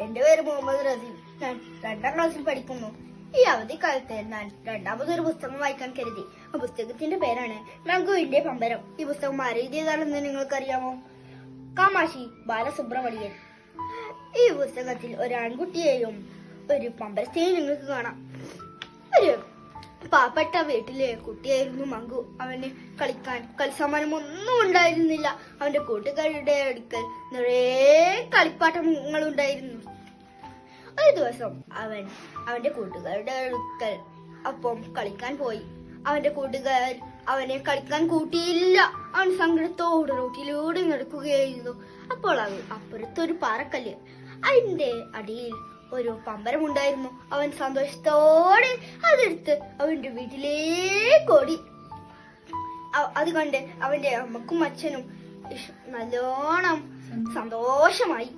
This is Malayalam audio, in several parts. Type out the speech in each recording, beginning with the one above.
എന്റെ പേര് മുഹമ്മദ് റസീം. ഞാൻ രണ്ടാം ക്ലാസ്സിൽ പഠിക്കുന്നു. ഈ അവധിക്കാലത്ത് ഞാൻ രണ്ടാമതൊരു പുസ്തകം വായിക്കാൻ കരുതി. ആ പുസ്തകത്തിന്റെ പേരാണ് രഘുവിന്റെ പമ്പരം. ഈ പുസ്തകം ആരെഴുതിയതാണെന്ന് നിങ്ങൾക്കറിയാമോ? കാമാശി ബാലസുബ്രഹ്മണ്യൻ. ഈ പുസ്തകത്തിൽ ഒരു ആൺകുട്ടിയെയും ഒരു പമ്പരത്തെയും നിങ്ങൾക്ക് കാണാം. ഒരു പാവപ്പെട്ട വീട്ടിലെ കുട്ടിയായിരുന്നു മങ്കു. അവന് കളിക്കാൻ കളിസാമാനം ഒന്നും ഉണ്ടായിരുന്നില്ല. അവന്റെ കൂട്ടുകാരുടെ അടുക്കൽ നിറയെ കളിപ്പാട്ടങ്ങൾ ഉണ്ടായിരുന്നു ഒരു ദിവസം അവൻ അവന്റെ കൂട്ടുകാരുടെ അടുക്കൽ അപ്പം കളിക്കാൻ പോയി. അവന്റെ കൂട്ടുകാർ അവനെ കളിക്കാൻ കൂട്ടിയില്ല. അവൻ സങ്കടത്തോടെ റോട്ടിലൂടെ നടക്കുകയായിരുന്നു. അപ്പോൾ അവൻ അപ്പുറത്തൊരു പാറക്കല്ല് അതിന്റെ അടിയിൽ ഒരു പമ്പരം ഉണ്ടായിരുന്നു അവൻ സന്തോഷത്തോടെ അതെടുത്ത് അവന്റെ വീട്ടിലേക്ക് ഓടി. അത് കണ്ട് അവന്റെ അമ്മക്കും അച്ഛനും നല്ലോണം സന്തോഷമായി.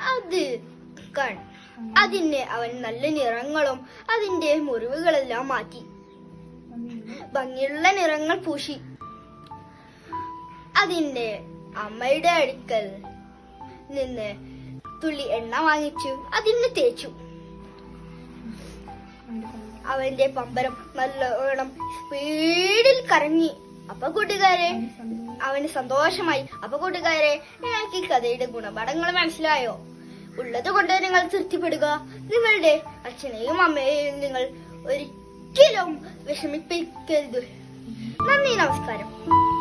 അത് കൺ അതിന് അവൻ നല്ല നിറങ്ങളും അതിന്റെ മുറിവുകളെല്ലാം മാറ്റി. ഭംഗിയുള്ള നിറങ്ങൾ പൂശി. അതിന്റെ അമ്മയുടെ അടുക്കൽ നിന്ന് തുള്ളി എണ്ണ വാങ്ങിച്ചു. അതിന് തേച്ചു. അവന്റെ പമ്പരം നല്ലോണം വീടിൽ കറങ്ങി. അപ്പൊ കൂട്ടുകാരെ അവന് സന്തോഷമായി. അപ്പൊ കൂട്ടുകാരെ ഞങ്ങൾക്ക് ഈ കഥയുടെ ഗുണപാഠങ്ങൾ മനസ്സിലായോ? ഉള്ളത് കൊണ്ട് നിങ്ങൾ തൃപ്തിപ്പെടുക. നിങ്ങളുടെ അച്ഛനെയും അമ്മയെയും നിങ്ങൾ ഒരിക്കലും വിഷമിപ്പിക്കരുത്. നന്ദി നമസ്കാരം.